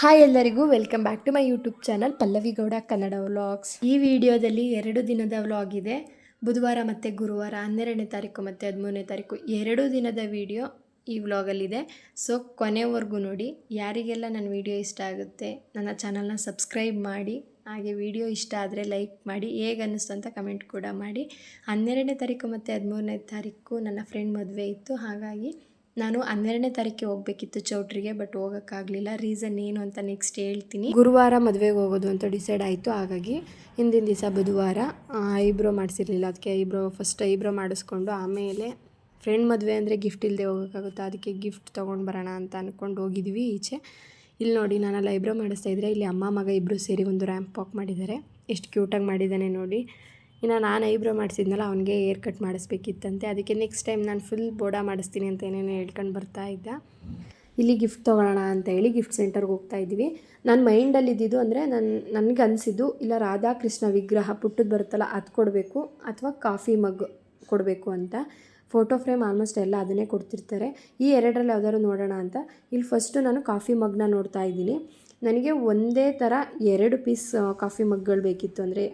Hi ಎಲ್ಲರಿಗೂ welcome back to my YouTube channel Pallavi Gowda Kannada vlogs ಈ ವಿಡಿಯೋದಲ್ಲಿ ಎರಡು ದಿನದ ವ್ಲಾಗ್ ಇದೆ. ಬುಧವಾರ ಮತ್ತು ಗುರುವಾರ, ಹನ್ನೆರಡನೇ ತಾರೀಕು ಮತ್ತು ಹದಿಮೂರನೇ ತಾರೀಕು ಎರಡು ದಿನದ ವಿಡಿಯೋ ಈ ವ್ಲಾಗಲ್ಲಿದೆ ಸೊ ಕೊನೆವರೆಗೂ ನೋಡಿ, ಯಾರಿಗೆಲ್ಲ ನನ್ನ ವಿಡಿಯೋ ಇಷ್ಟ ಆಗುತ್ತೆ, ನನ್ನ ಚಾನಲ್ನ ಸಬ್ಸ್ಕ್ರೈಬ್ ಮಾಡಿ, ಹಾಗೆ ವಿಡಿಯೋ ಇಷ್ಟ ಆದರೆ ಲೈಕ್ ಮಾಡಿ, ಹೇಗೆ ಅನ್ನಿಸ್ತು ಅಂತ ಕಮೆಂಟ್ ಕೂಡ ಮಾಡಿ. ಹನ್ನೆರಡನೇ ತಾರೀಕು ಮತ್ತು ಹದಿಮೂರನೇ ತಾರೀಕು ನನ್ನ ಫ್ರೆಂಡ್ ಮದುವೆ ಇತ್ತು. ಹಾಗಾಗಿ ನಾನು ಹನ್ನೆರಡನೇ ತಾರೀಕಿಗೆ ಹೋಗ್ಬೇಕಿತ್ತು ಚೌಟ್ರಿಗೆ ಬಟ್ ಹೋಗೋಕ್ಕಾಗಲಿಲ್ಲ. ರೀಸನ್ ಏನು ಅಂತ ನೆಕ್ಸ್ಟ್ ಹೇಳ್ತೀನಿ. ಗುರುವಾರ ಮದುವೆಗೆ ಹೋಗೋದು ಅಂತ ಡಿಸೈಡ್ ಆಯಿತು. ಹಾಗಾಗಿ ಹಿಂದಿನ ದಿವಸ ಬುಧವಾರ ಐಬ್ರೋ ಮಾಡಿಸಿರ್ಲಿಲ್ಲ. ಅದಕ್ಕೆ ಐಬ್ರೋ ಫಸ್ಟ್ ಐಬ್ರೋ ಮಾಡಿಸ್ಕೊಂಡು ಆಮೇಲೆ ಫ್ರೆಂಡ್ ಮದುವೆ ಅಂದರೆ ಗಿಫ್ಟ್ ಇಲ್ಲದೆ ಹೋಗೋಕ್ಕಾಗುತ್ತೆ? ಅದಕ್ಕೆ ಗಿಫ್ಟ್ ತೊಗೊಂಡು ಬರೋಣ ಅಂತ ಅಂದ್ಕೊಂಡು ಹೋಗಿದ್ವಿ ಈಚೆ. ಇಲ್ಲಿ ನೋಡಿ ನಾನು ಲೈಬ್ರೋ ಐಬ್ರೋ ಮಾಡಿಸ್ತಾ ಇದ್ದರೆ ಇಲ್ಲಿ ಅಮ್ಮ, ಮಗ ಇಬ್ಬರು ಸೇರಿ ಒಂದು ರ್ಯಾಂಪ್ ವಾಕ್ ಮಾಡಿದ್ದಾರೆ. ಎಷ್ಟು ಕ್ಯೂಟಾಗಿ ಮಾಡಿದ್ದಾನೆ ನೋಡಿ. ಇನ್ನು ನಾನು ಐಬ್ರೋ ಮಾಡಿಸಿದ್ನಲ್ಲ, ಅವನಿಗೆ ಏರ್ ಕಟ್ ಮಾಡಿಸ್ಬೇಕಿತ್ತಂತೆ. ಅದಕ್ಕೆ ನೆಕ್ಸ್ಟ್ ಟೈಮ್ ನಾನು ಫುಲ್ ಬೋಡ ಮಾಡಿಸ್ತೀನಿ ಅಂತ ಏನೇನು ಹೇಳ್ಕೊಂಡು ಬರ್ತಾ ಇದ್ದ. ಇಲ್ಲಿ ಗಿಫ್ಟ್ ತೊಗೊಳ್ಳೋಣ ಅಂತ ಹೇಳಿ ಗಿಫ್ಟ್ ಸೆಂಟರ್ಗೆ ಹೋಗ್ತಾ ಇದ್ದೀವಿ. ನನ್ನ ಮೈಂಡಲ್ಲಿ ಇದ್ದಿದ್ದು ಅಂದರೆ ನನ್ನ ನನಗೆ ಅನಿಸಿದ್ದು, ಇಲ್ಲ ರಾಧಾಕೃಷ್ಣ ವಿಗ್ರಹ ಪುಟ್ಟದ್ದು ಬರುತ್ತಲ್ಲ ಅದು ಕೊಡಬೇಕು, ಅಥವಾ ಕಾಫಿ ಮಗ್ ಕೊಡಬೇಕು ಅಂತ. ಫೋಟೋ ಫ್ರೇಮ್ ಆಲ್ಮೋಸ್ಟ್ ಎಲ್ಲ ಅದನ್ನೇ ಕೊಡ್ತಿರ್ತಾರೆ. ಈ ಎರಡರಲ್ಲಿ ಯಾವ್ದಾದ್ರು ನೋಡೋಣ ಅಂತ. ಇಲ್ಲಿ ಫಸ್ಟು ನಾನು ಕಾಫಿ ಮಗ್ನ ನೋಡ್ತಾ ಇದ್ದೀನಿ. ನನಗೆ ಒಂದೇ ಥರ ಎರಡು ಪೀಸ್ ಕಾಫಿ ಮಗ್ಗಳು ಬೇಕಿತ್ತು ಅಂದರೆ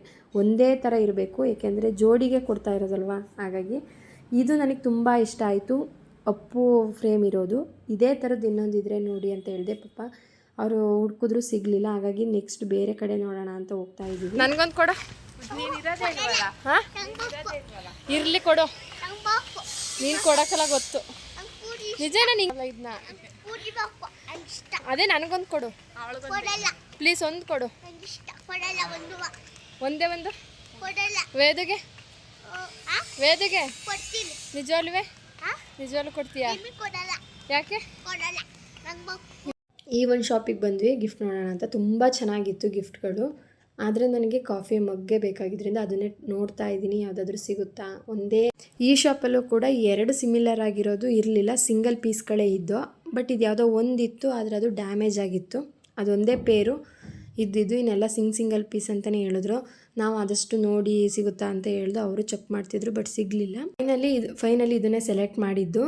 ಒಂದೇ ಥರ ಇರಬೇಕು ಏಕೆಂದರೆ ಜೋಡಿಗೆ ಕೊಡ್ತಾ ಇರೋದಲ್ವಾ? ಹಾಗಾಗಿ ಇದು ನನಗೆ ತುಂಬ ಇಷ್ಟ ಆಯಿತು. ಅಪ್ಪು ಫ್ರೇಮ್ ಇರೋದು. ಇದೇ ಥರದ್ದು ಇದ್ದರೆ ನೋಡಿ ಅಂತ ಹೇಳಿದೆ. ಪಾಪ ಅವರು ಹುಡ್ಕಿದ್ರು ಸಿಗಲಿಲ್ಲ. ಹಾಗಾಗಿ ನೆಕ್ಸ್ಟ್ ಬೇರೆ ಕಡೆ ನೋಡೋಣ ಅಂತ ಹೋಗ್ತಾ ಇದ್ದೀವಿ. ನನಗೊಂದು ಕೊಡು. ಇರಲಿ ಇರ್ಲಿ ಕೊಡು. ನೀನು ಕೊಡಕ್ಕಲ್ಲ ಗೊತ್ತು. ನಿಜ ನಾನು ಇದನ್ನ ಅದೇ ನನಗೊಂದು ಕೊಡು. ಪ್ಲೀಸ್ ಒಂದು ಕೊಡು. ಒಂದೇ ಒಂದು ವೇದಗೆ. ವೇದಗೆ. ನಿಜವಲ್ವೇ ನಿಜವಲ್ಲೂ ಕೊಡ್ತೀಯಾ? ಯಾಕೆ? ಈ ಒಂದು ಶಾಪಿಗೆ ಬಂದ್ವಿ ಗಿಫ್ಟ್ ನೋಡೋಣ ಅಂತ. ತುಂಬ ಚೆನ್ನಾಗಿತ್ತು ಗಿಫ್ಟ್ಗಳು. ಆದರೆ ನನಗೆ ಕಾಫಿ ಮಗ್ಗೆ ಬೇಕಾಗಿದ್ದರಿಂದ ಅದನ್ನೇ ನೋಡ್ತಾ ಇದ್ದೀನಿ. ಯಾವುದಾದ್ರೂ ಸಿಗುತ್ತಾ? ಒಂದೇ ಈ ಶಾಪಲ್ಲೂ ಕೂಡ ಎರಡು ಸಿಮಿಲರ್ ಆಗಿರೋದು ಇರಲಿಲ್ಲ. ಸಿಂಗಲ್ ಪೀಸ್ಗಳೇ ಇದ್ದು ಬಟ್ ಇದು ಯಾವುದೋ ಒಂದಿತ್ತು, ಆದರೆ ಅದು ಡ್ಯಾಮೇಜ್ ಆಗಿತ್ತು. ಅದೊಂದೇ ಪೇರು. ಇದ್ದಿದ್ದು ಇನ್ನೆಲ್ಲ ಸಿಂಗ್ ಸಿಂಗಲ್ ಪೀಸ್ ಅಂತಲೇ ಹೇಳಿದ್ರು. ನಾವು ಆದಷ್ಟು ನೋಡಿ ಸಿಗುತ್ತಾ ಅಂತ ಹೇಳ್ದು ಅವರು ಚೆಕ್ ಮಾಡ್ತಿದ್ರು, ಬಟ್ ಸಿಗಲಿಲ್ಲ. ಫೈನಲಿ ಇದು ಫೈನಲಿ ಇದನ್ನೇ ಸೆಲೆಕ್ಟ್ ಮಾಡಿದ್ದು.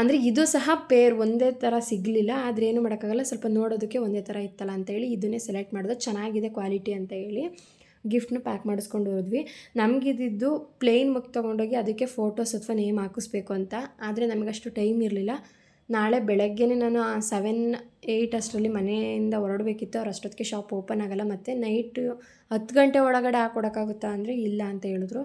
ಅಂದರೆ ಇದು ಸಹ ಪೇರ್ ಒಂದೇ ಥರ ಸಿಗಲಿಲ್ಲ, ಆದರೆ ಏನು ಮಾಡೋಕ್ಕಾಗಲ್ಲ, ಸ್ವಲ್ಪ ನೋಡೋದಕ್ಕೆ ಒಂದೇ ಥರ ಇತ್ತಲ್ಲ ಅಂತೇಳಿ ಇದನ್ನೇ ಸೆಲೆಕ್ಟ್ ಮಾಡೋದು ಚೆನ್ನಾಗಿದೆ ಕ್ವಾಲಿಟಿ ಅಂತ ಹೇಳಿ ಗಿಫ್ಟ್ನ ಪ್ಯಾಕ್ ಮಾಡಿಸ್ಕೊಂಡು ಹೋದ್ವಿ. ನಮಗಿದ್ದು ಪ್ಲೇನ್ ಮುಗ್ ತೊಗೊಂಡೋಗಿ ಅದಕ್ಕೆ ಫೋಟೋಸ್ ಅಥವಾ ನೇಮ್ ಹಾಕಿಸ್ಬೇಕು ಅಂತ, ಆದರೆ ನಮಗಷ್ಟು ಟೈಮ್ ಇರಲಿಲ್ಲ. ನಾಳೆ ಬೆಳಗ್ಗೆನೇ ನಾನು ಸೆವೆನ್ ಏಯ್ಟ್ ಅಷ್ಟರಲ್ಲಿ ಮನೆಯಿಂದ ಹೊರಡಬೇಕಿತ್ತು. ಅವ್ರು ಅಷ್ಟೊತ್ತಿಗೆ ಶಾಪ್ ಓಪನ್ ಆಗಲ್ಲ ಮತ್ತು ನೈಟ್ ಹತ್ತು ಗಂಟೆ ಒಳಗಡೆ ಹಾಕೊಡೋಕ್ಕಾಗುತ್ತಾ ಅಂದರೆ ಇಲ್ಲ ಅಂತ ಹೇಳಿದ್ರು.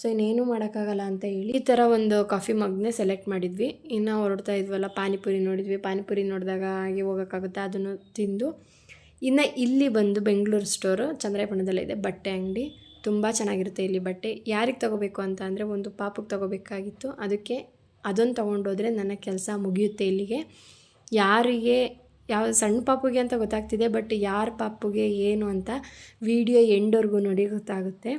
ಸೊ ಇನ್ನೇನು ಮಾಡೋಕ್ಕಾಗಲ್ಲ ಅಂತ ಹೇಳಿ ಈ ಥರ ಒಂದು ಕಾಫಿ ಮಗ್ನೇ ಸೆಲೆಕ್ಟ್ ಮಾಡಿದ್ವಿ. ಇನ್ನು ಹೊರಡ್ತಾ ಇದ್ವಲ್ಲ, ಪಾನಿಪುರಿ ನೋಡಿದ್ವಿ. ಪಾನಿಪುರಿ ನೋಡಿದಾಗ ಹಾಗೆ ಹೋಗೋಕ್ಕಾಗುತ್ತಾ ಅದನ್ನು ತಿಂದು. ಇನ್ನು ಇಲ್ಲಿ ಬಂದು ಬೆಂಗಳೂರು ಸ್ಟೋರು ಚಂದ್ರಾಯಪಣದಲ್ಲಿದೆ ಬಟ್ಟೆ ಅಂಗಡಿ. ತುಂಬ ಚೆನ್ನಾಗಿರುತ್ತೆ ಇಲ್ಲಿ ಬಟ್ಟೆ. ಯಾರಿಗೆ ತೊಗೋಬೇಕು ಅಂತ ಅಂದರೆ ಒಂದು ಪಾಪಕ್ಕೆ ತೊಗೋಬೇಕಾಗಿತ್ತು. ಅದಕ್ಕೆ ಅದನ್ನು ತೊಗೊಂಡೋದ್ರೆ ನನ್ನ ಕೆಲಸ ಮುಗಿಯುತ್ತೆ ಇಲ್ಲಿಗೆ. ಯಾರಿಗೆ, ಯಾವ ಸಣ್ಣ ಪಾಪುಗೆ ಅಂತ ಗೊತ್ತಾಗ್ತಿದೆ, ಬಟ್ ಯಾರ ಪಾಪುಗೆ ಏನು ಅಂತ ವಿಡಿಯೋ ಎಂಡ್ವರೆಗೂ ನೋಡಿ ಗೊತ್ತಾಗುತ್ತೆ.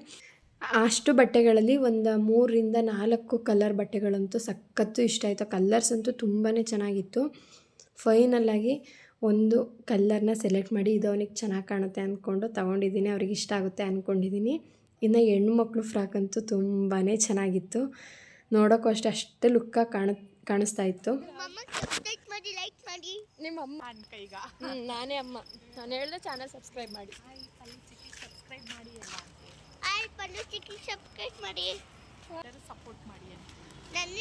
ಅಷ್ಟು ಬಟ್ಟೆಗಳಲ್ಲಿ ಒಂದು ಮೂರರಿಂದ ನಾಲ್ಕು ಕಲರ್ ಬಟ್ಟೆಗಳಂತೂ ಸಖತ್ತು ಇಷ್ಟ ಆಯಿತು. ಕಲ್ಲರ್ಸ್ ಅಂತೂ ತುಂಬಾ ಚೆನ್ನಾಗಿತ್ತು. ಫೈನಲ್ಲಾಗಿ ಒಂದು ಕಲ್ಲರ್ನ ಸೆಲೆಕ್ಟ್ ಮಾಡಿ ಇದು ಅವನಿಗೆ ಚೆನ್ನಾಗಿ ಕಾಣುತ್ತೆ ಅಂದ್ಕೊಂಡು ತೊಗೊಂಡಿದ್ದೀನಿ, ಅವ್ರಿಗೆ ಇಷ್ಟ ಆಗುತ್ತೆ ಅಂದ್ಕೊಂಡಿದ್ದೀನಿ ಇನ್ನು ಹೆಣ್ಮಕ್ಳು ಫ್ರಾಕ್ ಅಂತೂ ತುಂಬಾ ಚೆನ್ನಾಗಿತ್ತು. ನೋಡೋಕ್ಕೂ ಅಷ್ಟೇ ಅಷ್ಟೇ ಲುಕ್ಕಾಗಿ ಕಾಣ ಕಾಣಿಸ್ತಾ ಇತ್ತು. ನಿಮ್ಮ ಅಮ್ಮ ಈಗ ಹ್ಞೂ ನಾನೇ ಅಮ್ಮ. ನಾನು ಹೇಳ್ದೆ ಚಾನಲ್ ಸಬ್ಸ್ಕ್ರೈಬ್ ಮಾಡಿ. ಸಪೋರ್ಟ್ ಮಾಡಿ ನನ್ನ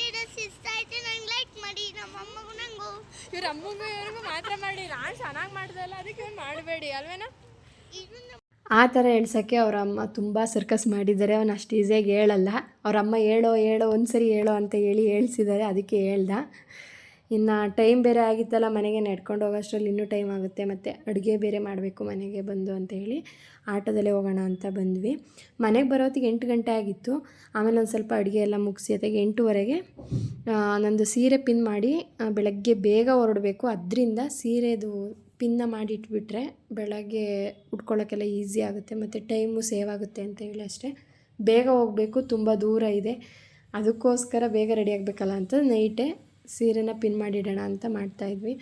ಇಷ್ಟ ಐತೆ ನಂಗೆ ಲೈಕ್ ಮಾಡಿ ನಮ್ಮ ಅಮ್ಮಗೂ ನಂಗೂ. ಇವ್ರ ಅಮ್ಮಗೂ ಇವ್ರಿಗೂ ಮಾತ್ರ ಮಾಡಿ. ನಾನು ಚೆನ್ನಾಗಿ ಮಾಡ್ದಲ್ಲ ಅದಕ್ಕೆ ಇವ್ನು ಮಾಡಬೇಡಿ ಅಲ್ವೇನಾ? ಆ ಥರ ಹೇಳ್ಸೋಕ್ಕೆ ಅವ್ರ ಅಮ್ಮ ತುಂಬ ಸರ್ಕಸ್ ಮಾಡಿದ್ದಾರೆ. ಅವನು ಅಷ್ಟು ಈಸಿಯಾಗಿ ಹೇಳಲ್ಲ. ಅವರಮ್ಮ ಹೇಳೋ ಹೇಳೋ ಒಂದು ಸರಿ ಹೇಳೋ ಅಂತ ಹೇಳಿ ಹೇಳ್ಸಿದ್ದಾರೆ. ಅದಕ್ಕೆ ಹೇಳ್ದ. ಇನ್ನು ಟೈಮ್ ಬೇರೆ ಆಗಿತ್ತಲ್ಲ, ಮನೆಗೆ ನಡ್ಕೊಂಡು ಹೋಗೋಷ್ಟರಲ್ಲಿ ಇನ್ನೂ ಟೈಮ್ ಆಗುತ್ತೆ. ಮತ್ತು ಅಡುಗೆ ಬೇರೆ ಮಾಡಬೇಕು ಮನೆಗೆ ಬಂದು ಅಂತ ಹೇಳಿ ಆಟೋದಲ್ಲೇ ಹೋಗೋಣ ಅಂತ ಬಂದ್ವಿ. ಮನೆಗೆ ಬರೋತ್ತಿಗೆ ಎಂಟು ಗಂಟೆ ಆಗಿತ್ತು. ಆಮೇಲೆ ಒಂದು ಸ್ವಲ್ಪ ಅಡುಗೆ ಎಲ್ಲ ಮುಗಿಸಿ ಅದಕ್ಕೆ ಎಂಟೂವರೆಗೆ ನಂದು ಸೀರೆ ಪಿನ್ ಮಾಡಿ ಬೆಳಗ್ಗೆ ಬೇಗ ಹೊರಡಬೇಕು. ಅದರಿಂದ ಸೀರೆದು ಪಿನ್ನ ಮಾಡಿ ಇಟ್ಬಿಟ್ರೆ ಬೆಳಗ್ಗೆ ಉಟ್ಕೊಳ್ಳೋಕ್ಕೆಲ್ಲ ಈಸಿ ಆಗುತ್ತೆ ಮತ್ತು ಟೈಮು ಸೇವ್ ಆಗುತ್ತೆ ಅಂತ ಹೇಳಿ ಅಷ್ಟೇ. ಬೇಗ ಹೋಗಬೇಕು, ತುಂಬ ದೂರ ಇದೆ. ಅದಕ್ಕೋಸ್ಕರ ಬೇಗ ರೆಡಿ ಆಗಬೇಕಲ್ಲ ಅಂತ ನೈಟೇ ಸೀರೆನ ಪಿನ್ ಮಾಡಿಡೋಣ ಅಂತ ಮಾಡ್ತಾಯಿದ್ವಿ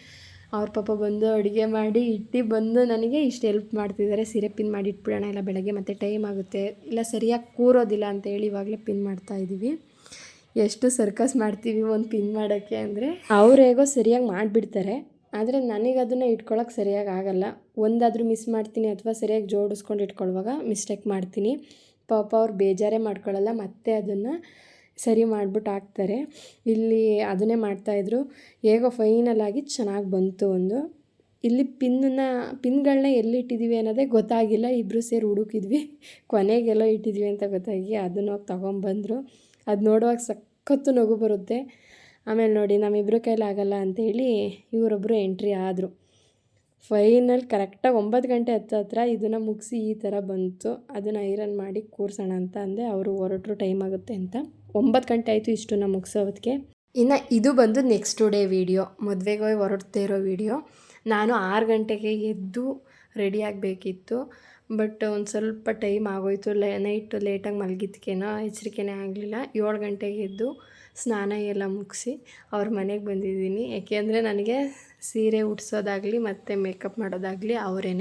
ಅವ್ರ ಪಾಪ ಬಂದು ಅಡುಗೆ ಮಾಡಿ, ಇಟ್ಟು ಬಂದು ನನಗೆ ಇಷ್ಟು ಹೆಲ್ಪ್ ಮಾಡ್ತಿದ್ದಾರೆ. ಸೀರೆ ಪಿನ್ ಮಾಡಿ ಇಟ್ಬಿಡೋಣ ಇಲ್ಲ ಬೆಳಗ್ಗೆ ಮತ್ತೆ ಟೈಮ್ ಆಗುತ್ತೆ, ಇಲ್ಲ ಸರಿಯಾಗಿ ಕೂರೋದಿಲ್ಲ ಅಂತ ಹೇಳಿ ಇವಾಗಲೇ ಪಿನ್ ಮಾಡ್ತಾ ಇದ್ದೀವಿ. ಎಷ್ಟು ಸರ್ಕಸ್ ಮಾಡ್ತೀವಿ ಒಂದು ಪಿನ್ ಮಾಡೋಕ್ಕೆ ಅಂದರೆ? ಅವ್ರು ಹೇಗೋ ಸರಿಯಾಗಿ ಮಾಡಿಬಿಡ್ತಾರೆ. ಆದರೆ ನನಗೆ ಅದನ್ನು ಇಟ್ಕೊಳ್ಳೋಕೆ ಸರಿಯಾಗಿ ಆಗಲ್ಲ. ಒಂದಾದರೂ ಮಿಸ್ ಮಾಡ್ತೀನಿ ಅಥವಾ ಸರಿಯಾಗಿ ಜೋಡಿಸ್ಕೊಂಡು ಇಟ್ಕೊಳ್ಳುವಾಗ ಮಿಸ್ಟೇಕ್ ಮಾಡ್ತೀನಿ. ಪಾಪ ಅವ್ರು ಬೇಜಾರೇ ಮಾಡ್ಕೊಳ್ಳಲ್ಲ ಮತ್ತೆ ಅದನ್ನು ಸರಿ ಮಾಡಿಬಿಟ್ಟು ಹಾಕ್ತಾರೆ. ಇಲ್ಲಿ ಅದನ್ನೇ ಮಾಡ್ತಾಯಿದ್ರು ಹೇಗೋ ಫೈನಲ್ ಆಗಿ ಚೆನ್ನಾಗಿ ಬಂತು ಒಂದು. ಇಲ್ಲಿ ಪಿನ್ನ ಪಿನ್ಗಳನ್ನ ಎಲ್ಲಿ ಇಟ್ಟಿದ್ದೀವಿ ಅನ್ನೋದೇ ಗೊತ್ತಾಗಿಲ್ಲ. ಇಬ್ಬರು ಸೇರಿ ಹುಡುಕಿದ್ವಿ ಕೊನೆಗೆಲ್ಲೋ ಇಟ್ಟಿದ್ವಿ ಅಂತ ಗೊತ್ತಾಗಿ ಅದನ್ನು ಹೋಗಿ ತೊಗೊಂಬಂದರು. ಅದು ನೋಡುವಾಗ ಸಖತ್ತು ನಗು ಬರುತ್ತೆ. ಆಮೇಲೆ ನೋಡಿ ನಮ್ಮಿಬ್ಬರ ಕೈಲಿ ಆಗಲ್ಲ ಅಂತೇಳಿ ಇವರೊಬ್ಬರು ಎಂಟ್ರಿ ಆದರು. ಫೈನಲ್ ಕರೆಕ್ಟಾಗಿ ಒಂಬತ್ತು ಗಂಟೆ ಹತ್ತು ಹತ್ರ ಇದನ್ನು ಮುಗಿಸಿ ಈ ಥರ ಬಂತು. ಅದನ್ನು ಐರನ್ ಮಾಡಿ ಕೂರಿಸೋಣ ಅಂತ ಅಂದೆ. ಅವರು ಹೊರಟ್ರು ಟೈಮ್ ಆಗುತ್ತೆ ಅಂತ. ಒಂಬತ್ತು ಗಂಟೆ ಆಯಿತು ಇಷ್ಟನ್ನ ಮುಗಿಸೋದಕ್ಕೆ ಇನ್ನು ಇದು ಬಂದು ನೆಕ್ಸ್ಟ್ ಡೇ ವೀಡಿಯೋ ಮದುವೆಗೆ ಹೋಗಿ ಹೊರಡ್ತಾ ಇರೋ ವೀಡಿಯೋ ನಾನು ಆರು ಗಂಟೆಗೆ ಎದ್ದು ರೆಡಿ ಆಗಬೇಕಿತ್ತು. ಬಟ್ ಒಂದು ಸ್ವಲ್ಪ ಟೈಮ್ ಆಗೋಯ್ತು. ಲೇ ನೈಟ್ ಲೇಟಾಗಿ ಮಲಗಿದ್ಕೇನೋ, ಎಚ್ಚರಿಕೆನೇ ಆಗಲಿಲ್ಲ. ಏಳು ಗಂಟೆಗೆ ಎದ್ದು ಸ್ನಾನ ಎಲ್ಲ ಮುಗಿಸಿ ಅವ್ರ ಮನೆಗೆ ಬಂದಿದ್ದೀನಿ. ಯಾಕೆಂದರೆ ನನಗೆ ಸೀರೆ ಉಡ್ಸೋದಾಗಲಿ ಮತ್ತು ಮೇಕಪ್ ಮಾಡೋದಾಗಲಿ ಅವರೇ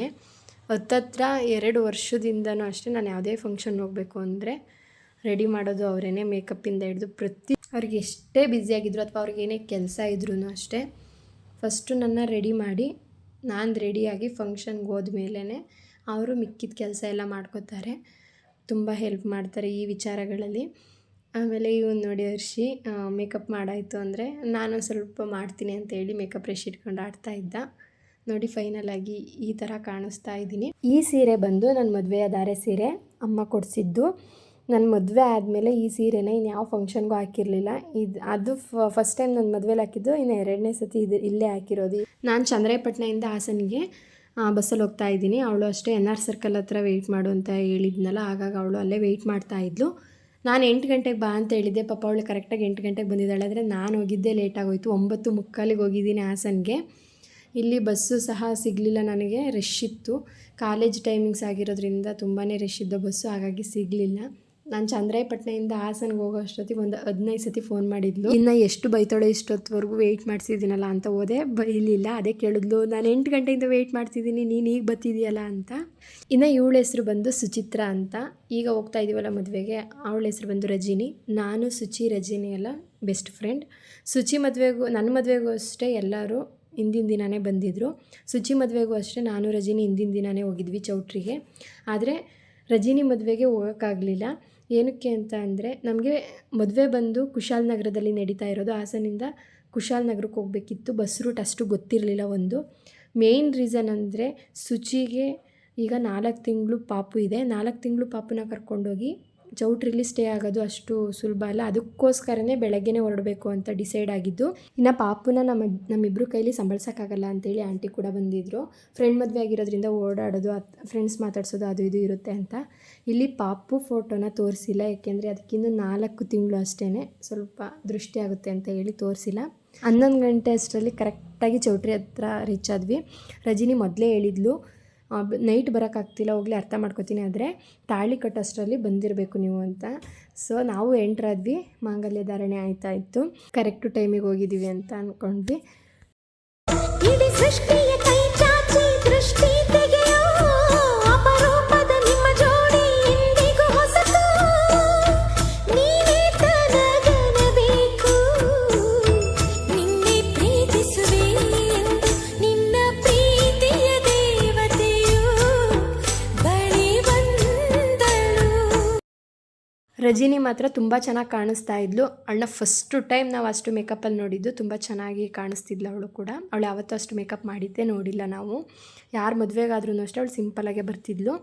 ಹತ್ತತ್ರ ಎರಡು ವರ್ಷದಿಂದನೂ ಅಷ್ಟೇ ನಾನು ಯಾವುದೇ ಫಂಕ್ಷನ್ ಹೋಗಬೇಕು ಅಂದರೆ ರೆಡಿ ಮಾಡೋದು ಅವರೇ ಮೇಕಪ್ಪಿಂದ ಹಿಡಿದು ಪ್ರತಿ ಅವ್ರಿಗೆ ಎಷ್ಟೇ ಬ್ಯುಸಿಯಾಗಿದ್ರು ಅಥವಾ ಅವ್ರಿಗೆ ಏನೇ ಕೆಲಸ ಇದ್ರೂ ಅಷ್ಟೇ ಫಸ್ಟು ನನ್ನ ರೆಡಿ ಮಾಡಿ ನಾನು ರೆಡಿಯಾಗಿ ಫಂಕ್ಷನ್ಗೆ ಹೋದ್ಮೇಲೇ ಅವರು ಮಿಕ್ಕಿದ ಕೆಲಸ ಎಲ್ಲ ಮಾಡ್ಕೋತಾರೆ. ತುಂಬ ಹೆಲ್ಪ್ ಮಾಡ್ತಾರೆ ಈ ವಿಚಾರಗಳಲ್ಲಿ. ಆಮೇಲೆ ಇವನು ನೋಡಿ ಹರ್ಷಿ ಮೇಕಪ್ ಮಾಡಾಯಿತು ಅಂದರೆ ನಾನು ಸ್ವಲ್ಪ ಮಾಡ್ತೀನಿ ಅಂತ ಹೇಳಿ ಮೇಕಪ್ ಬ್ರಷ್ ಇಟ್ಕೊಂಡು ಆಡ್ತಾ ಇದ್ದ. ನೋಡಿ ಫೈನಲ್ ಆಗಿ ಈ ಥರ ಕಾಣಿಸ್ತಾ ಇದ್ದೀನಿ. ಈ ಸೀರೆ ಬಂದು ನನ್ನ ಮದುವೆಯ ದಾರೆ ಸೀರೆ ಅಮ್ಮ ಕೊಡಿಸಿದ್ದು. ನನ್ನ ಮದುವೆ ಆದಮೇಲೆ ಈ ಸೀರೆನ ಇನ್ನು ಯಾವ ಫಂಕ್ಷನ್ಗೂ ಹಾಕಿರಲಿಲ್ಲ. ಇದು, ಅದು ಫಸ್ಟ್ ಟೈಮ್ ನನ್ನ ಮದುವೆಲಿ ಹಾಕಿದ್ದು, ಇನ್ನು ಎರಡನೇ ಸತಿ ಇದು ಇಲ್ಲೇ ಹಾಕಿರೋದು. ನಾನು ಚಂದ್ರಾಯಪಟ್ಟಣದಿಂದ ಹಾಸನಿಗೆ ಬಸ್ಸಲ್ಲಿ ಹೋಗ್ತಾ ಇದ್ದೀನಿ. ಅವಳು ಅಷ್ಟೇ ಎನ್ ಆರ್ ಸರ್ಕಲ್ ಹತ್ರ ವೆಯ್ಟ್ ಮಾಡು ಅಂತ ಹೇಳಿದ್ನಲ್ಲ, ಹಾಗಾಗಿ ಅವಳು ಅಲ್ಲೇ ವೆಯ್ಟ್ ಮಾಡ್ತಾ ಇದ್ಲು. ನಾನು ಎಂಟು ಗಂಟೆಗೆ ಬಾ ಅಂತ ಹೇಳಿದ್ದೆ. ಪಾಪ ಅವಳು ಕರೆಕ್ಟಾಗಿ ಎಂಟು ಗಂಟೆಗೆ ಬಂದಿದ್ದಾಳೆ. ಆದರೆ ನಾನು ಹೋಗಿದ್ದೆ ಲೇಟಾಗೋಯಿತು ಒಂಬತ್ತು ಮುಕ್ಕಾಲಿಗೆ ಹೋಗಿದ್ದೀನಿ ಹಾಸನ್ಗೆ. ಇಲ್ಲಿ ಬಸ್ಸು ಸಹ ಸಿಗಲಿಲ್ಲ ನನಗೆ. ರಶ್ ಇತ್ತು. ಕಾಲೇಜ್ ಟೈಮಿಂಗ್ಸ್ ಆಗಿರೋದ್ರಿಂದ ತುಂಬಾ ರಶ್ ಇದ್ದ ಬಸ್ಸು, ಹಾಗಾಗಿ ಸಿಗಲಿಲ್ಲ. ನಾನು ಚಂದ್ರಾಯಪಟ್ಟಣದಿಂದ ಹಾಸನ್ಗೆ ಹೋಗೋ ಅಷ್ಟೊತ್ತಿಗೆ ಒಂದು ಹದಿನೈದು ಸತಿ ಫೋನ್ ಮಾಡಿದ್ಲು. ಇನ್ನು ಎಷ್ಟು ಬೈತಾಳೆ ಇಷ್ಟೊತ್ತವರೆಗೂ ವೆಯ್ಟ್ ಮಾಡಿಸಿದ್ದೀನಲ್ಲ ಅಂತ ಹೋದೆ ಬೈಲಿಲ್ಲ ಅದೇ ಕೇಳಿದ್ಲು. ನಾನು ಎಂಟು ಗಂಟೆಯಿಂದ ವೆಯ್ಟ್ ಮಾಡ್ತಿದ್ದೀನಿ ನೀನು ಈಗ ಬತ್ತಿದೆಯಲ್ಲ ಅಂತ. ಇನ್ನು ಇವಳ ಹೆಸರು ಬಂದು ಸುಚಿತ್ರ ಅಂತ. ಈಗ ಹೋಗ್ತಾ ಇದೀವಲ್ಲ ಮದುವೆಗೆ, ಅವಳ ಹೆಸರು ಬಂದು ರಜಿನಿ. ನಾನು ಸುಚಿ, ರಜಿನಿ ಅಲ್ಲ ಬೆಸ್ಟ್ ಫ್ರೆಂಡ್ ಸುಚಿ ಮದುವೆಗೂ ನನ್ನ ಮದುವೆಗೂ ಅಷ್ಟೇ ಎಲ್ಲರೂ ಹಿಂದಿನ ದಿನವೇ ಬಂದಿದ್ದರು ಸುಚಿ ಮದುವೆಗೂ ಅಷ್ಟೇ ನಾನು, ರಜಿನಿ ಹಿಂದಿನ ದಿನವೇ ಹೋಗಿದ್ವಿ ಚೌಟ್ರಿಗೆ. ಆದರೆ ರಜಿನಿ ಮದುವೆಗೆ ಹೋಗೋಕ್ಕಾಗಲಿಲ್ಲ. ಏನಕ್ಕೆ ಅಂತ ಅಂದರೆ ನಮಗೆ ಮದುವೆ ಬಂದು ಕುಶಾಲನಗರದಲ್ಲಿ ನಡೀತಾ ಇರೋದು. ಹಾಸನಿಂದ ಕುಶಾಲನಗರಕ್ಕೆ ಹೋಗಬೇಕಿತ್ತು. ಬಸ್ ರೂಟ್ ಅಷ್ಟು ಗೊತ್ತಿರಲಿಲ್ಲ ಒಂದು. ಮೇಯ್ನ್ ರೀಸನ್ ಅಂದರೆ ಸುಚಿಗೆ ಈಗ ನಾಲ್ಕು ತಿಂಗಳು ಪಾಪು ಇದೆ. ನಾಲ್ಕು ತಿಂಗಳು ಪಾಪುನ ಕರ್ಕೊಂಡೋಗಿ ಚೌಟ್ರಿಲಿ ಸ್ಟೇ ಆಗೋದು ಅಷ್ಟು ಸುಲಭ ಅಲ್ಲ. ಅದಕ್ಕೋಸ್ಕರನೇ ಬೆಳಗ್ಗೆನೇ ಹೊರಡಬೇಕು ಅಂತ ಡಿಸೈಡ್ ಆಗಿದ್ದು. ಇನ್ನು ಪಾಪುನ ನಮ್ಮ ನಮ್ಮಿಬ್ಬರು ಕೈಲಿ ಸಂಭಳ್ಸೋಕ್ಕಾಗಲ್ಲ ಅಂತೇಳಿ ಆಂಟಿ ಕೂಡ ಬಂದಿದ್ದರು ಫ್ರೆಂಡ್ ಮದುವೆ ಆಗಿರೋದ್ರಿಂದ ಓಡಾಡೋದು ಫ್ರೆಂಡ್ಸ್ ಮಾತಾಡ್ಸೋದು ಅದು ಇದು ಇರುತ್ತೆ ಅಂತ. ಇಲ್ಲಿ ಪಾಪು ಫೋಟೋನ ತೋರಿಸಿಲ್ಲ ಏಕೆಂದರೆ ಅದಕ್ಕಿಂತ ನಾಲ್ಕು ತಿಂಗಳು ಅಷ್ಟೇ ಸ್ವಲ್ಪ ದೃಷ್ಟಿ ಆಗುತ್ತೆ ಅಂತ ಹೇಳಿ ತೋರಿಸಿಲ್ಲ. ಹನ್ನೊಂದು ಗಂಟೆ ಅಷ್ಟರಲ್ಲಿ ಕರೆಕ್ಟಾಗಿ ಚೌಟ್ರಿ ಹತ್ರ ರೀಚ್ ಆದ್ವಿ. ರಜಿನಿ ಮೊದಲೇ ಹೇಳಿದ್ಲು ನೈಟ್ ಬರೋಕ್ಕಾಗ್ತಿಲ್ಲ ಹೋಗ್ಲಿ ಅರ್ಥ ಮಾಡ್ಕೋತೀನಿ. ಆದರೆ ತಾಳಿ ಕಟ್ಟೋಷ್ಟರಲ್ಲಿ ಬಂದಿರಬೇಕು ನೀವು ಅಂತ. ಸೊ ನಾವು ಎಂಟ್ರಾದ್ವಿ ಮಾಂಗಲ್ಯ ಧಾರಣೆ ಆಯ್ತಾ ಇತ್ತು ಕರೆಕ್ಟು ಟೈಮಿಗೆ ಹೋಗಿದ್ದೀವಿ ಅಂತ ಅಂದ್ಕೊಂಡ್ವಿ ರಜಿನಿ ಮಾತ್ರ ತುಂಬ ಚೆನ್ನಾಗಿ ಕಾಣಿಸ್ತಾ ಇದ್ಲು. ಅಣ್ಣ ಫಸ್ಟು ಟೈಮ್ ನಾವು ಅಷ್ಟು ಮೇಕಪ್ಪಲ್ಲಿ ನೋಡಿದ್ದು ತುಂಬ ಚೆನ್ನಾಗಿ ಕಾಣಿಸ್ತಿದ್ಲು ಅವಳು ಕೂಡ. ಅವಳು ಯಾವತ್ತೂ ಅಷ್ಟು ಮೇಕಪ್ ಮಾಡಿದ್ದೇ ನೋಡಿಲ್ಲ ನಾವು. ಯಾರು ಮದುವೆಗಾದ್ರೂ ಅಷ್ಟೇ ಅವಳು ಸಿಂಪಲಾಗೆ ಬರ್ತಿದ್ಲು.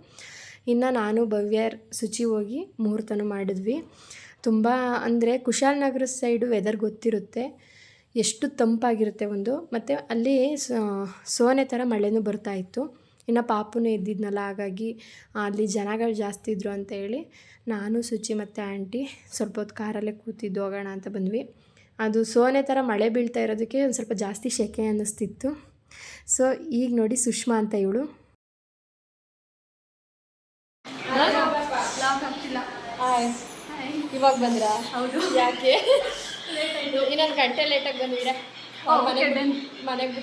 ಇನ್ನು ನಾನು, ಭವ್ಯ ಶುಚಿ ಹೋಗಿ ಮುಹೂರ್ತನೂ ಮಾಡಿದ್ವಿ. ತುಂಬ ಅಂದರೆ ಕುಶಾಲನಗರ ಸೈಡು ವೆದರ್ ಗೊತ್ತಿರುತ್ತೆ. ಎಷ್ಟು ತಂಪಾಗಿರುತ್ತೆ ಒಂದು. ಮತ್ತು ಅಲ್ಲಿ ಸೋನೆ ಥರ ಮಳೆನೂ ಬರ್ತಾ ಇತ್ತು. ಇನ್ನು ಪಾಪುನೂ ಇದ್ದಿದ್ನಲ್ಲ ಹಾಗಾಗಿ ಅಲ್ಲಿ ಜನಗಳು ಜಾಸ್ತಿ ಇದ್ದರು ಅಂತ ಹೇಳಿ ನಾನು ಶುಚಿ ಮತ್ತು ಆಂಟಿ ಸ್ವಲ್ಪ ಹೊತ್ತು ಕಾರಲ್ಲೇ ಕೂತಿದ್ದು ಹೋಗೋಣ ಅಂತ ಬಂದ್ವಿ. ಅದು ಸೋನೆ ಥರ ಮಳೆ ಬೀಳ್ತಾ ಇರೋದಕ್ಕೆ ಒಂದು ಸ್ವಲ್ಪ ಜಾಸ್ತಿ ಸೆಕೆ ಅನ್ನಿಸ್ತಿತ್ತು. ಸೊ ಈಗ ನೋಡಿ ಸುಷ್ಮಾ ಅಂತ ಇವಳು. ಇವಾಗ ಬಂದ್ರಾ? ಹೌದು. ಯಾಕೆ? ಇನ್ನೊಂದು ಗಂಟೆ ಲೇಟಾಗಿ ಬಂದಿದ್ದೀರಾ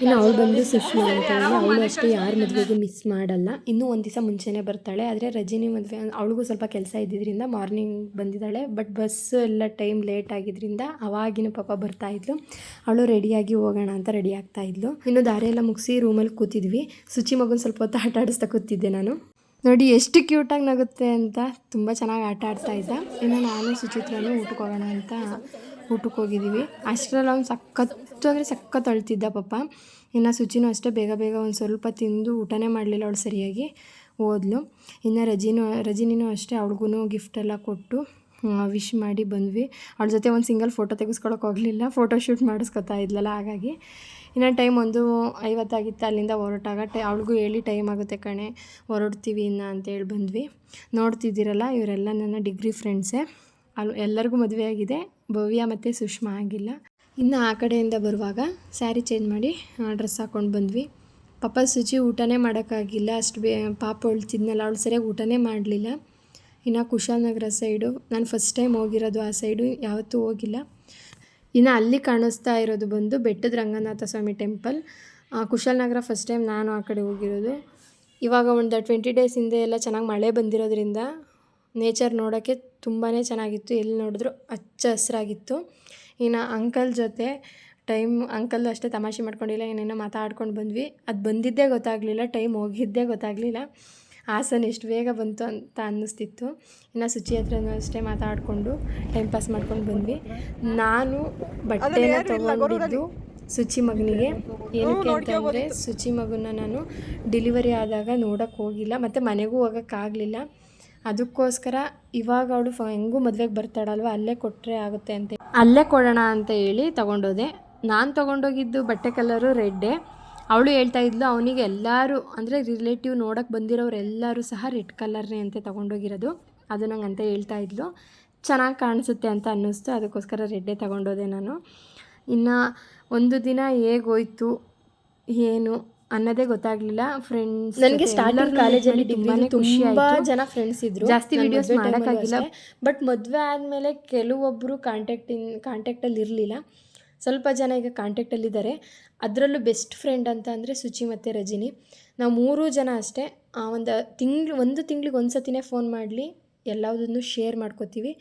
ಇನ್ನು ಅವಳು ಬಂದು ಸುಷ್ಮಾ ಅಂತ ಹೇಳಿ ಅವಳು ಅಷ್ಟೇ ಯಾರ ಮದುವೆಗೂ ಮಿಸ್ ಮಾಡಲ್ಲ. ಇನ್ನೂ ಒಂದು ದಿವಸ ಮುಂಚೆನೇ ಬರ್ತಾಳೆ. ಆದರೆ ರಜಿನಿ ಮದುವೆ ಅವಳಿಗೂ ಸ್ವಲ್ಪ ಕೆಲಸ ಇದ್ದಿದ್ದರಿಂದ ಮಾರ್ನಿಂಗ್ ಬಂದಿದ್ದಾಳೆ. ಬಟ್ ಬಸ್ ಎಲ್ಲ ಟೈಮ್ ಲೇಟ್ ಆಗಿದ್ದರಿಂದ ಅವಾಗಿನ ಪಾಪ ಬರ್ತಾ ಇದ್ಲು. ಅವಳು ರೆಡಿಯಾಗಿ ಹೋಗೋಣ ಅಂತ ರೆಡಿ ಆಗ್ತಾ ಇದ್ಲು. ಇನ್ನು ದಾರಿ ಎಲ್ಲ ಮುಗಿಸಿ ರೂಮಲ್ಲಿ ಕೂತಿದ್ವಿ. ಸುಚಿ ಮಗುನ ಸ್ವಲ್ಪ ಹೊತ್ತು ಆಟ ಆಡಿಸ್ತಾ ಕೂತಿದ್ದೆ ನಾನು. ನೋಡಿ ಎಷ್ಟು ಕ್ಯೂಟಾಗಿ ನಗುತ್ತೆ ಅಂತ ತುಂಬ ಚೆನ್ನಾಗಿ ಆಟ ಆಡ್ತಾ ಇದ್ದ. ಇನ್ನು ನಾನು ಸುಚಿತ್ರನೂ ಊಟಕ್ಕೆ ಹೋಗೋಣ ಅಂತ ಊಟಕ್ಕೆ ಹೋಗಿದ್ದೀವಿ. ಅಷ್ಟರಲ್ಲಿ ಅವ್ನು ಸಖತ್ತು ಅಂದರೆ ಸಖತ್ತು ಅಳ್ತಿದ್ದ ಪಾಪ. ಇನ್ನು ಶುಚಿನೂ ಅಷ್ಟೇ ಬೇಗ ಬೇಗ ಒಂದು ಸ್ವಲ್ಪ ತಿಂದು ಊಟನೇ ಮಾಡಲಿಲ್ಲ ಅವಳು ಸರಿಯಾಗಿ. ಓದ್ಲು. ಇನ್ನು ರಜಿನೂ, ರಜಿನಿನೂ ಅಷ್ಟೇ ಅವ್ಳಿಗೂ ಗಿಫ್ಟೆಲ್ಲ ಕೊಟ್ಟು ವಿಶ್ ಮಾಡಿ ಬಂದ್ವಿ. ಅವಳ ಜೊತೆ ಒಂದು ಸಿಂಗಲ್ ಫೋಟೋ ತೆಗೆಸ್ಕೊಳಕ್ಕೆ ಹೋಗಲಿಲ್ಲ. ಫೋಟೋ ಶೂಟ್ ಮಾಡಿಸ್ಕೊತಾ ಇದ್ಲಲ್ಲ, ಹಾಗಾಗಿ. ಇನ್ನು ಟೈಮ್ ಒಂದು ಐವತ್ತಾಗಿತ್ತು. ಅಲ್ಲಿಂದ ಹೊರಟಾಗ ಟೈ, ಅವಳಿಗೂ ಹೇಳಿ ಟೈಮ್ ಆಗುತ್ತೆ ಕಣೆ. ಹೊರಡ್ತೀವಿ ಇನ್ನು ಅಂತೇಳಿ ಬಂದ್ವಿ. ನೋಡ್ತಿದ್ದೀರಲ್ಲ, ಇವರೆಲ್ಲ ನನ್ನ ಡಿಗ್ರಿ ಫ್ರೆಂಡ್ಸೇ ಅಲ್ಲಿ ಎಲ್ಲರಿಗೂ ಮದುವೆ ಆಗಿದೆ. ಭವ್ಯ ಮತ್ತು ಸುಷ್ಮಾ ಆಗಿಲ್ಲ. ಇನ್ನು ಆ ಕಡೆಯಿಂದ ಬರುವಾಗ ಸ್ಯಾರಿ ಚೇಂಜ್ ಮಾಡಿ ಡ್ರೆಸ್ ಹಾಕ್ಕೊಂಡು ಬಂದ್ವಿ. ಪಾಪ ಸುಚಿ ಊಟನೇ ಮಾಡೋಕ್ಕಾಗಿಲ್ಲ. ಅಷ್ಟು ಬೇ ಪಾಪ ಅಳ್ತಿದ್ನಲ್ಲ ಅವಳು ಸರಿಯಾಗಿ ಊಟನೇ ಮಾಡಲಿಲ್ಲ. ಇನ್ನು ಕುಶಾಲನಗರ ಸೈಡು ನಾನು ಫಸ್ಟ್ ಟೈಮ್ ಹೋಗಿರೋದು ಆ ಸೈಡು ಯಾವತ್ತೂ ಹೋಗಿಲ್ಲ. ಇನ್ನು ಅಲ್ಲಿ ಕಾಣಿಸ್ತಾ ಇರೋದು ಬಂದು ಬೆಟ್ಟದ Ranganatha Swamy temple Kushalanagara first time ನಾನು ಆ ಕಡೆ ಹೋಗಿರೋದು. ಇವಾಗ ಒಂದು ಟ್ವೆಂಟಿ ಡೇಸ್ ಹಿಂದೆ ಎಲ್ಲ ಚೆನ್ನಾಗಿ ಮಳೆ ಬಂದಿರೋದ್ರಿಂದ ನೇಚರ್ ನೋಡೋಕ್ಕೆ ತುಂಬಾ ಚೆನ್ನಾಗಿತ್ತು. ಎಲ್ಲಿ ನೋಡಿದ್ರು ಹಚ್ಚ ಹಸಿರಾಗಿತ್ತು. ಇನ್ನು ಅಂಕಲ್ ಜೊತೆ ಟೈಮ್ ಅಂಕಲ್ ಅಷ್ಟೇ ತಮಾಷೆ ಮಾಡ್ಕೊಂಡಿಲ್ಲ ಏನೇನೋ ಮಾತಾಡ್ಕೊಂಡು ಬಂದ್ವಿ. ಅದು ಬಂದಿದ್ದೇ ಗೊತ್ತಾಗಲಿಲ್ಲ ಟೈಮ್ ಹೋಗಿದ್ದೇ ಗೊತ್ತಾಗಲಿಲ್ಲ. ಹಾಸನ ಎಷ್ಟು ಬೇಗ ಬಂತು ಅಂತ ಅನ್ನಿಸ್ತಿತ್ತು. ಇನ್ನು ಶುಚಿ ಹತ್ರನೂ ಅಷ್ಟೇ ಮಾತಾಡಿಕೊಂಡು ಟೈಮ್ ಪಾಸ್ ಮಾಡ್ಕೊಂಡು ಬಂದ್ವಿ. ನಾನು ಬಟ್ಟೆನ ತೊಗೊಂಡಿದ್ದು ಶುಚಿ ಮಗನಿಗೆ. ಏನಕ್ಕೆ ಅಂತಂದರೆ ಶುಚಿ ಮಗನ ನಾನು ಡೆಲಿವರಿ ಆದಾಗ ನೋಡೋಕ್ಕೆ ಹೋಗಿಲ್ಲ. ಮತ್ತು ಮನೆಗೂ ಹೋಗೋಕ್ಕಾಗಲಿಲ್ಲ ಅದಕ್ಕೋಸ್ಕರ ಇವಾಗ ಅವಳು ಫ ಹೆಂಗೂ ಮದುವೆಗೆ ಬರ್ತಾಳಲ್ವ, ಅಲ್ಲೇ ಕೊಟ್ಟರೆ ಆಗುತ್ತೆ ಅಂತ ಅಲ್ಲೇ ಕೊಡೋಣ ಅಂತ ಹೇಳಿ ತಗೊಂಡೋದೆ. ನಾನು ತೊಗೊಂಡೋಗಿದ್ದು ಬಟ್ಟೆ ಕಲರು ರೆಡ್ಡೆ ಅವಳು ಹೇಳ್ತಾ ಇದ್ಲು, ಅವನಿಗೆ ಎಲ್ಲರೂ ಅಂದರೆ ರಿಲೇಟಿವ್ ನೋಡೋಕ್ಕೆ ಬಂದಿರೋರು ಎಲ್ಲರೂ ಸಹ ರೆಡ್ ಕಲರ್ನೇ ಅಂತ ತೊಗೊಂಡೋಗಿರೋದು. ಅದು ನಂಗೆ ಅಂತ ಹೇಳ್ತಾ ಇದ್ಲು. ಚೆನ್ನಾಗಿ ಕಾಣಿಸುತ್ತೆ ಅಂತ ಅನ್ನಿಸ್ತು, ಅದಕ್ಕೋಸ್ಕರ ರೆಡ್ಡೆ ತೊಗೊಂಡೋದೆ ನಾನು. ಇನ್ನು ಒಂದು ದಿನ ಹೇಗೋಯ್ತು ಏನು ಅನ್ನೋದೇ ಗೊತ್ತಾಗ್ಲಿಲ್ಲ. ಫ್ರೆಂಡ್ಸ್ ನನಗೆ ಸ್ಟಾರ್ಟಿಂಗ್ ಕಾಲೇಜಲ್ಲಿ ಡಿಗ್ರಿ ತುಂಬಾ ಜನ ಫ್ರೆಂಡ್ಸ್ ಇದ್ರು. ಜಾಸ್ತಿ ವಿಡಿಯೋಸ್ ಮಾಡೋಕ್ಕಾಗಿಲ್ಲ. ಬಟ್ ಮದುವೆ ಆದಮೇಲೆ ಕೆಲವೊಬ್ಬರು ಕಾಂಟ್ಯಾಕ್ಟ್ ಇನ್ ಕಾಂಟ್ಯಾಕ್ಟಲ್ಲಿ ಇರಲಿಲ್ಲ. ಸ್ವಲ್ಪ ಜನ ಈಗ ಕಾಂಟ್ಯಾಕ್ಟಲ್ಲಿದ್ದಾರೆ ಅದರಲ್ಲೂ ಬೆಸ್ಟ್ ಫ್ರೆಂಡ್ ಅಂತ ಅಂದರೆ ಸುಚಿ ಮತ್ತು ರಜಿನಿ. ನಾವು ಮೂರೂ ಜನ ಅಷ್ಟೇ. ಆ ಒಂದು ತಿಂಗಳು ಒಂದು ತಿಂಗ್ಳಿಗೆ ಒಂದು ಸತಿನೇ ಫೋನ್ ಮಾಡಲಿ. ಎಲ್ಲದನ್ನು ಶೇರ್ ಮಾಡ್ಕೋತೀವಿ.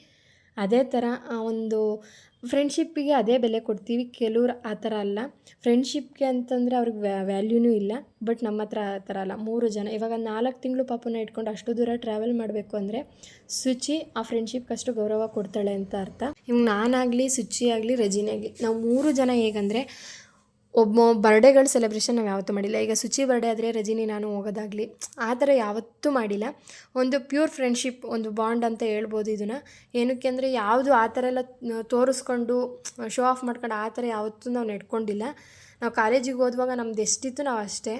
ಅದೇ ಥರ ಆ ಒಂದು ಫ್ರೆಂಡ್ಶಿಪ್ಪಿಗೆ ಅದೇ ಬೆಲೆ ಕೊಡ್ತೀವಿ. ಕೆಲವ್ರು ಆ ಥರ ಅಲ್ಲ. ಫ್ರೆಂಡ್ಶಿಪ್ಗೆ ಅಂತಂದರೆ ಅವ್ರಿಗೆ ವ್ಯಾ ವ್ಯಾಲ್ಯೂನೂ ಇಲ್ಲ. ಬಟ್ ನಮ್ಮ ಹತ್ರ ಆ ಥರ ಅಲ್ಲ. ಮೂರು ಜನ, ಇವಾಗ ನಾಲ್ಕು ತಿಂಗಳು ಪಾಪನ ಇಟ್ಕೊಂಡು ಅಷ್ಟು ದೂರ ಟ್ರಾವೆಲ್ ಮಾಡಬೇಕು ಅಂದರೆ ಸುಚಿ ಆ ಫ್ರೆಂಡ್ಶಿಪ್ಗೆ ಅಷ್ಟು ಗೌರವ ಕೊಡ್ತಾಳೆ ಅಂತ ಅರ್ಥ. ಇವಾಗ ನಾನಾಗಲಿ ಸುಚಿ ಆಗಲಿ ರಜಿನಿ ಆಗಲಿ ನಾವು ಮೂರು ಜನ ಹೇಗಂದರೆ ಒಬ್ಬ ಬರ್ಡೇಗಳ ಸೆಲೆಬ್ರೇಷನ್ ನಾವು ಯಾವತ್ತೂ ಮಾಡಿಲ್ಲ. ಈಗ ಶುಚಿ ಬರ್ಡೇ ಆದರೆ ರಜಿನಿ, ನಾನು ಹೋಗೋದಾಗಲಿ, ಆ ಥರ ಯಾವತ್ತೂ ಮಾಡಿಲ್ಲ. ಒಂದು ಪ್ಯೂರ್ ಫ್ರೆಂಡ್ಶಿಪ್ ಒಂದು ಬಾಂಡ್ ಅಂತ ಹೇಳ್ಬೋದು ಇದನ್ನು. ಏನಕ್ಕೆ ಅಂದರೆ ಯಾವುದು ಆ ಥರ ಎಲ್ಲ ತೋರಿಸ್ಕೊಂಡು ಶೋ ಆಫ್ ಮಾಡ್ಕೊಂಡು ಆ ಥರ ಯಾವತ್ತೂ ನಾವು ನೆಡ್ಕೊಂಡಿಲ್ಲ. ನಾವು ಕಾಲೇಜಿಗೆ ಹೋದ್ವಾಗ ನಮ್ದು ಎಷ್ಟಿತ್ತು ನಾವು ಅಷ್ಟೇ.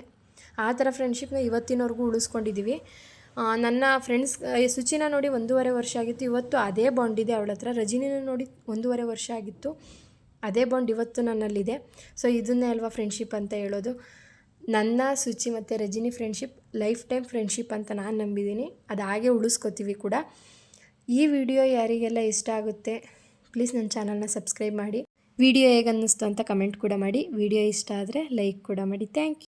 ಆ ಥರ ಫ್ರೆಂಡ್ಶಿಪ್ನ ಇವತ್ತಿನವರೆಗೂ ಉಳಿಸ್ಕೊಂಡಿದ್ದೀವಿ ನನ್ನ ಫ್ರೆಂಡ್ಸ್ ಶುಚಿನ ನೋಡಿ ಒಂದೂವರೆ ವರ್ಷ ಆಗಿತ್ತು. ಇವತ್ತು ಅದೇ ಬಾಂಡ್ ಇದೆ ಅವಳ ಹತ್ರ ರಜಿನಿನ ನೋಡಿ ಒಂದೂವರೆ ವರ್ಷ ಆಗಿತ್ತು. ಅದೇ ಬಾಂಡ್ ಇವತ್ತು ನನ್ನಲ್ಲಿದೆ. ಸೊ ಇದನ್ನೇ ಅಲ್ವಾ ಫ್ರೆಂಡ್ಶಿಪ್ ಅಂತ ಹೇಳೋದು? ನನ್ನ ಸುಚಿ ಮತ್ತು Rajini friendship life time friendship ಅಂತ ನಾನು ನಂಬಿದ್ದೀನಿ ಅದು ಹಾಗೆ ಉಳಿಸ್ಕೋತೀವಿ ಕೂಡ. ಈ ವಿಡಿಯೋ ಯಾರಿಗೆಲ್ಲ ಇಷ್ಟ ಆಗುತ್ತೆ ಪ್ಲೀಸ್ ನನ್ನ ಚಾನಲ್ನ ಸಬ್ಸ್ಕ್ರೈಬ್ ಮಾಡಿ. ವಿಡಿಯೋ ಹೇಗೆ ಅನ್ನಿಸ್ತು ಅಂತ ಕಮೆಂಟ್ ಕೂಡ ಮಾಡಿ. ವಿಡಿಯೋ ಇಷ್ಟ ಆದರೆ ಲೈಕ್ ಕೂಡ ಮಾಡಿ. Thank you